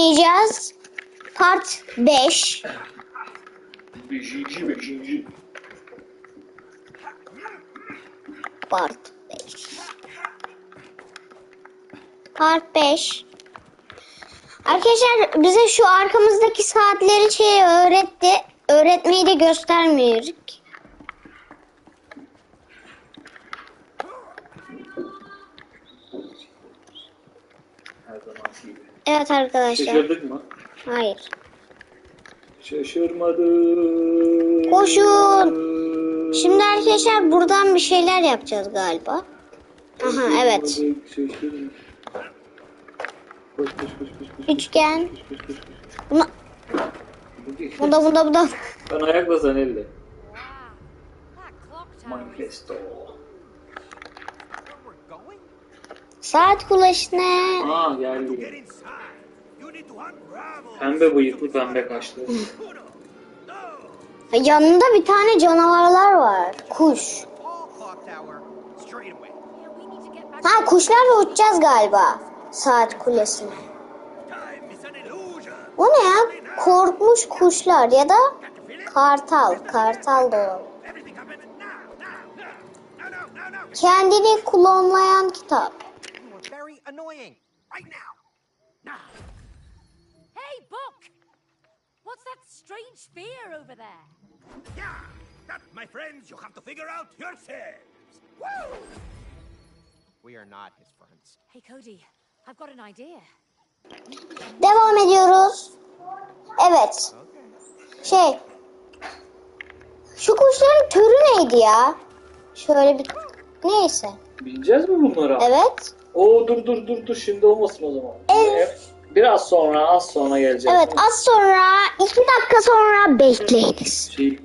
oynayacağız. Part 5. Beşinci, beşinci. Part 5. Part 5. Arkadaşlar bize şu arkamızdaki saatleri şey öğretti. Öğretmeyi de göstermiyor. Her zamanki gibi. Evet arkadaşlar. Şaşırdık mı? Hayır. Şaşırmadık. Koşun. Şimdi arkadaşlar buradan bir şeyler yapacağız galiba. Aha evet. Şaşırmadık, Şaşırdık. Koş koş koş koş koş. Üçgen. Buna, bunda bunda bunda. Ben ayakla sen elle. Manifesto. Saat kulaşı ne? Aa geldi. Pembe bıyıklı pembe kaşlı. Yanında bir tane canavarlar var. Kuş. Ha kuşlarla uçacağız galiba. Saat kulesine. O ne ya? Korkmuş kuşlar ya da kartal. Kartal da olur. Kendini klonlayan kitap. Strange sphere over there? Yeah. That, my friends, you have to figure out yourselves. Woo! We are not his friends. Hey, Cody, I've got an idea. Devam ediyoruz. Evet. Şey. Şu kuşların türü neydi ya? Şöyle bir... Neyse. Bineceğiz mi bunlara? Evet. Oo dur dur dur dur şimdi olmasın o zaman. Evet. Biraz sonra az sonra geleceğiz. Evet az sonra iki dakika sonra bekleyiniz. Şey